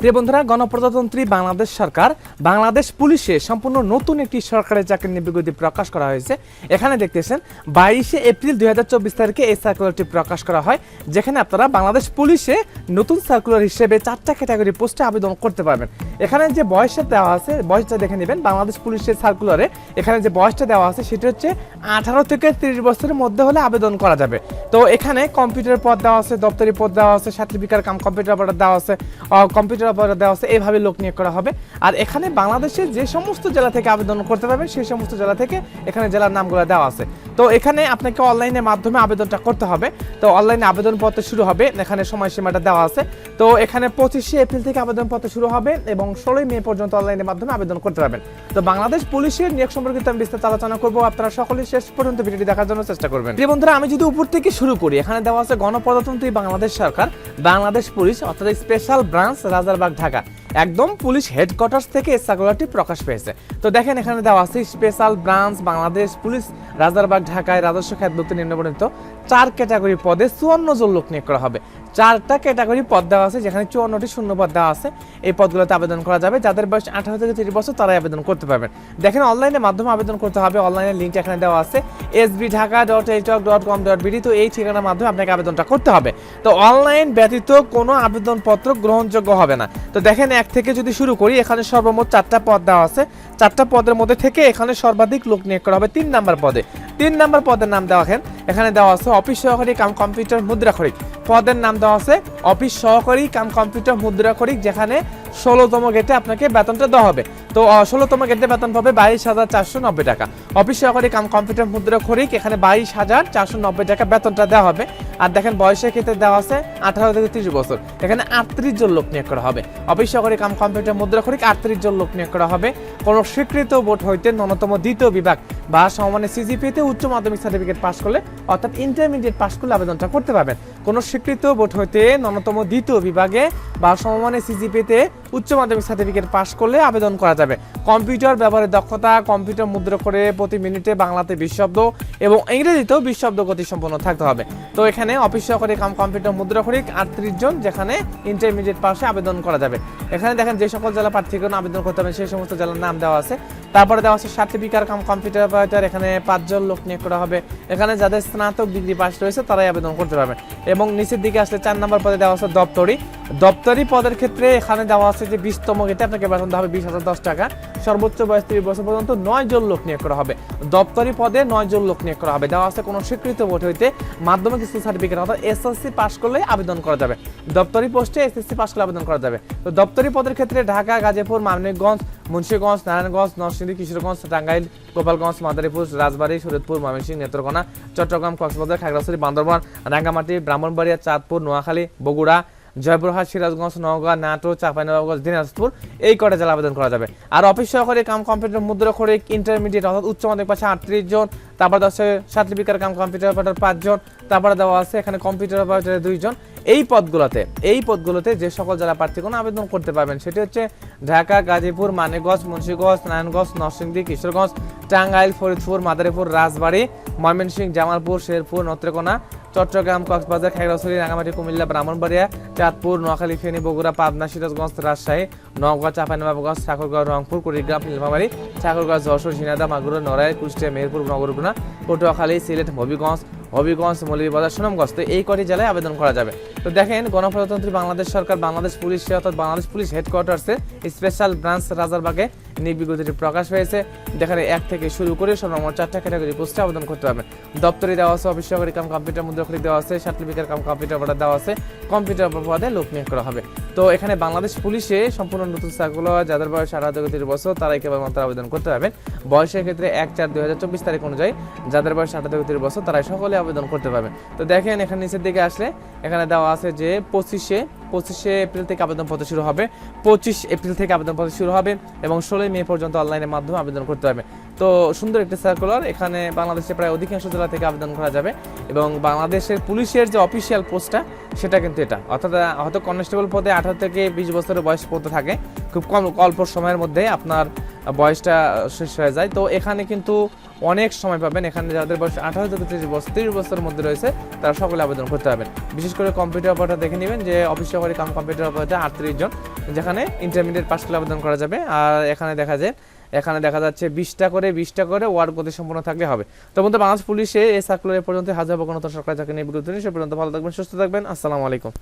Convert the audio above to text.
প্রিয় বন্ধুরা, গণপ্রজাতন্ত্রী বাংলাদেশ সরকার, বাংলাদেশ পুলিশে সম্পূর্ণ নতুন একটি সরকারি নিয়োগ বিজ্ঞপ্তি প্রকাশ করা হয়েছে। এখানে দেখতেছেন, বাইশে এপ্রিল দুই হাজার চব্বিশ তারিখে এই সার্কুলারটি প্রকাশ করা হয়, যেখানে আপনারা বাংলাদেশ পুলিশে নতুন সার্কুলার হিসেবে চারটা ক্যাটাগরি পোস্টে আবেদন করতে পারবেন। এখানে যে বয়সটা দেওয়া আছে, বয়সটা দেখে নেবেন, বাংলাদেশ পুলিশের সার্কুলারে এখানে যে বয়সটা দেওয়া আছে, সেটা হচ্ছে আঠারো থেকে তিরিশ বছরের মধ্যে হলে আবেদন করা যাবে। তো এখানে কম্পিউটার পদ দেওয়া আছে, দপ্তরি পদ দেওয়া আছে সার্টিফিকেট কাম কম্পিউটার অপারেটর দেওয়া আছে কম্পিউটার অপারেটর দেওয়া হচ্ছে এইভাবে লোক নিয়োগ করা হবে। আর এখানে বাংলাদেশের যে সমস্ত জেলা থেকে আবেদন করতে পারবে সেই সমস্ত জেলা থেকে এখানে জেলার নামগুলো দেওয়া আছে। তো এখানে আপনাকে অনলাইনের মাধ্যমে আবেদনটা করতে হবে। তো অনলাইনে আবেদনপত্র শুরু হবে, এখানে সময়সীমাটা দেওয়া আছে। তো এখানে পঁচিশে এপ্রিল থেকে আবেদনপত্র শুরু হবে এবং ষোলোই মে পর্যন্ত অনলাইনের মাধ্যমে আবেদন করতে পারবেন। তো বাংলাদেশ পুলিশের নিয়োগ সম্পর্কিত আমি বিস্তারিত আলোচনা করব, আপনারা সকলে শেষ পর্যন্ত ভিডিওটি দেখার জন্য চেষ্টা করবেন। প্রিয় বন্ধুরা, আমি যদি উপর থেকে শুরু করি, এখানে দেওয়া আছে গণপ্রজাতন্ত্রী বাংলাদেশ সরকার, বাংলাদেশ পুলিশ, অর্থাৎ স্পেশাল ব্রাঞ্চ রাজারবাগ, ঢাকা। একদম পুলিশ হেডকোয়ার্টার্স থেকে সার্কুলারটি প্রকাশ পেয়েছে। তো দেখেন, এখানে দেওয়া আছে special branch Bangladesh police, Rajarbagh, ঢাকায় রাজস্ব খাতভুক্ত নিম্নবর্ণিত চার ক্যাটাগরি পদে চুয়ান্ন জন লোক নিয়োগ করা হবে। চারটা ক্যাটাগরি পদ দেওয়া আছে, যেখানে চুয়ান্নটি শূন্য পদ দেওয়া আছে। এই পদগুলোতে আবেদন করা যাবে। যাদের বয়স আঠারো থেকে তিরিশ বছর, তারাই আবেদন করতে পারবেন। দেখেন, অনলাইনের মাধ্যমে আবেদন করতে হবে। অনলাইনের লিঙ্ক এখানে দেওয়া আছে। এস বি ঢাকা ডট এইটক ডট কম ডট বিডি তো এই ঠিকানার মাধ্যমে আপনাকে আবেদনটা করতে হবে। তো অনলাইন ব্যতীত কোনো আবেদনপত্র গ্রহণযোগ্য হবে না। তো দেখেন, এক থেকে যদি শুরু করি, এখানে সর্বমোট চারটা পদ দেওয়া আছে। চারটা পদের মধ্যে থেকে এখানে সর্বাধিক লোক নিয়োগ করা হবে তিন নাম্বার পদে। তিন নাম্বার পদের নাম দেওয়া এখানে দেওয়া আছে, অফিস সহকারী কাম কম্পিউটার মুদ্রাক্ষরিক পদের নাম দেওয়া আছে, অফিস সহকারী কাম কম্পিউটার মুদ্রা করি যেখানে ষোলোতম গেটে আপনাকে বেতনটা দেওয়া হবে। তো ষোলোতম গেটে বেতন পাবে বাইশ হাজার চারশো নব্বই টাকা। অফিস সহকারী কাম কম্পিউটার মুদ্রাক্ষরিক এখানে বাইশ হাজার চারশো নব্বই টাকা বেতনটা দেওয়া হবে। আর দেখেন বয়সের ক্ষেত্রে দেওয়া আছে আঠারো থেকে তিরিশ বছর। এখানে আটত্রিশ জন লোক নিয়োগ করা হবে। অফিস সহকারী কাম কম্পিউটার মুদ্রাক্ষরিক আটত্রিশ জন লোক নিয়োগ করা হবে। কোনো স্বীকৃত বোর্ড হইতে ন্যূনতম দ্বিতীয় বিভাগ বা সমানে সিজিপিতে উচ্চ মাধ্যমিক সার্টিফিকেট পাস করলে, অর্থাৎ ইন্টারমিডিয়েট পাশ করলে আবেদনটা করতে পারবেন। কোনো স্বীকৃত বোর্ড হইতে ন্যূনতম দ্বিতীয় বিভাগে বা সমমানের সিজিপিতে উচ্চ মাধ্যমিক সার্টিফিকেট পাশ করলে আবেদন করা যাবে। কম্পিউটার ব্যবহারের দক্ষতা, কম্পিউটার মুদ্রা করে প্রতি মিনিটে বাংলাতে বিশ এবং ইংরেজিতেও বিশ গতি সম্পন্ন থাকতে হবে। তো এখানে অফিস সহকারী কাম কম্পিউটার মুদ্রা করি আটত্রিশ জন যেখানে ইন্টারমিডিয়েট পাশে আবেদন করা যাবে। এখানে দেখেন যে সকল জেলা প্রার্থীগণ আবেদন করতে হবে, সেই সমস্ত জেলার নাম দেওয়া আছে। তারপরে দেওয়া আছে সার্টিফিকার কাম কম্পিউটার অপারেটর এখানে পাঁচজন লোক নিয়োগ করা হবে। এখানে যাদের স্নাতক ডিগ্রি পাস রয়েছে, তারাই আবেদন করতে পারবে। এবং নিচের দিকে আসলে চার নম্বর পদে দেওয়া হচ্ছে দপ্তরি। দপ্তরি পদের ক্ষেত্রে এখানে দেওয়া হচ্ছে যে বিশতম এটা আপনাকে বেতন দেওয়া হবে বিশ হাজার দশ টাকা। সর্বোচ্চ বয়স তিরিশ বছর পর্যন্ত নয় জন লোক নিয়োগ করা হবে। দপ্তরি পদে নয় জন লোক নিয়োগ করা হবে। দেওয়া আছে কোনো স্বীকৃত বোর্ড হইতে মাধ্যমিক স্কুল সার্টিফিকেট অর্থাৎ এসএসসি পাস করলে আবেদন করা যাবে। দপ্তরি পোস্টে এসএসসি পাস করলে আবেদন করা যাবে। তো দপ্তরি পদের ক্ষেত্রে ঢাকা, গাজীপুর, মানিকগঞ্জ, মুন্সিগঞ্জ, নারায়ণগঞ্জ, নরসিংদী, কিশোরগঞ্জ, টাঙ্গাইল, গোপালগঞ্জ, মাদারীপুর, রাজবাড়ী শরীয়তপুর ময়মনসিংহ, নেত্রকোনা, চট্টগ্রাম, কক্সবাজার, খাগড়াছড়ি, বান্দরবান, রাঙ্গামাটি, ব্রাহ্মণবাড়িয়া, চাঁদপুর, নোয়াখালী, বগুড়া জয়পুরহাট সিরাজগঞ্জ, নওগাঁ নাটো চাঁপাইনবাবগঞ্জ, দিনাজপুর, এই কটা জেলা আবেদন করা যাবে। আর অফিস সহকারী কাম কম্পিউটার মুদ্রা করে ইন্টারমিডিয়েট অর্থাৎ উচ্চ মাধ্যমিক পাশে আটত্রিশ জন, তারপর আছে সার্টিফিকেট কাম কম্পিউটার অপারেটর পাঁচজন তারপরে দেওয়া আছে এখানে কম্পিউটার অপারেটর দুইজন এই পদগুলোতে এই পদগুলোতে যে সকল জেলা প্রার্থীগণ আবেদন করতে পারবেন, সেটি হচ্ছে ঢাকা, গাজীপুর, মানিকগঞ্জ, মুন্সিগঞ্জ, নারায়ণগঞ্জ, নরসিংদী, কিশোরগঞ্জ, টাঙ্গাইল, ফরিদপুর, মাদারীপুর, রাজবাড়ী, ময়মনসিংহ, জামালপুর, শেরপুর, নত্রকোনা, চট্টগ্রাম, কক্সবাজার, খাগড়াছড়ি রাঙামাটি কুমিল্লা, ব্রাহ্মণবাড়িয়া, চাঁদপুর, নোয়াখালী ফেনী বগুড়া পাবনা, সিরাজগঞ্জ, রাজশাহী, নওগাঁ, চাঁপাইনবাবগঞ্জ, ঠাকুরগাঁও, রংপুর, কুড়িগ্রাম, নীলফামারী, ঠাকুরগাঁও, যশোর ঝিনাদা মাগুরা, নড়াইল, কুষ্টিয়া মেহেরপুর নগরগুনা, পটুয়াখালী, সিলেট, হবিগঞ্জ হবিগঞ্জ, মৌলভীবাজার, সুনামগঞ্জ। তো এই কটি জেলায় আবেদন করা যাবে? তো দেখেন গণপ্রজাতন্ত্রী বাংলাদেশ সরকার বাংলাদেশ পুলিশ অর্থাৎ বাংলাদেশ পুলিশ হেডকোয়ার্টার্সে স্পেশাল ব্রাঞ্চ রাজারবাগে বিজ্ঞপ্তিটি প্রকাশ হয়েছে। যেখানে এক থেকে শুরু করে সর্বমোট চারটা ক্যাটাগরি পোস্টে আবেদন করতে পারবেন। দপ্তরে দেওয়া আছে, অফিস সহকারী কাম কম্পিউটার মুদ্রাক্ষরিক দেওয়া আছে, সার্টিফিকেট কাম কম্পিউটার অর্ডার দেওয়া আছে, কম্পিউটার পদে লোক নিয়োগ করা হবে। তো এখানে বাংলাদেশ পুলিশে সম্পূর্ণ নতুন সার্কুলার যাদের বয়স আঠারো থেকে তিরিশ বছর, তারাই কেবলমাত্র আবেদন করতে পারবেন। বয়সের ক্ষেত্রে এক চার দুই হাজার চব্বিশ তারিখ অনুযায়ী যাদের বয়স আঠারো থেকে তিরিশ বছর, তারাই সকলে আবেদন করতে পারবেন। তো দেখেন এখানে নিচের দিকে আসলে এখানে দেওয়া আছে যে পঁচিশে পঁচিশে এপ্রিল থেকে আবেদনপত্র শুরু হবে। পঁচিশ এপ্রিল থেকে আবেদনপত্র শুরু হবে এবং ষোলোই মে পর্যন্ত অনলাইনের মাধ্যমে আবেদন করতে হবে। তো সুন্দর একটি সার্কুলার এখানে বাংলাদেশে প্রায় অধিকাংশ জেলা থেকে আবেদন করা যাবে এবং বাংলাদেশের পুলিশের যে অফিসিয়াল পোস্টটা সেটা কিন্তু এটা। অর্থাৎ হয়তো কনস্টেবল পদে আঠারো থেকে বিশ বছরের বয়স পর্যন্ত থাকে। খুব কম, অল্প সময়ের মধ্যে আপনার বয়সটা শেষ হয়ে যায়। তো এখানে কিন্তু অনেক সময় পাবেন। এখানে যাদের বয়স আঠারো থেকে তিরিশ বছর, তিরিশ বছরের মধ্যে রয়েছে, তারা সকলে আবেদন করতে পারবেন। বিশেষ করে কম্পিউটার অপারেটর দেখে নেবেন যে অফিস সহকারী কাম কম্পিউটার অপারেটর আটত্রিশ জন, যেখানে ইন্টারমিডিয়েট পাস করে আবেদন করা যাবে। আর এখানে দেখা যায়, এখানে দেখা যাচ্ছে বিশটা করে বিশটা করে ওয়ার্ড গতি সম্পন্ন থাকলে হবে। তো বন্ধু, বাংলাদেশ পুলিশে এই সার্কুলার পর্যন্ত হাজার কোনো সরকার যাকে নিয়ে বিরুদ্ধে সে পর্যন্ত ভালো থাকবেন, সুস্থ থাকবেন। আসসালামু আলাইকুম।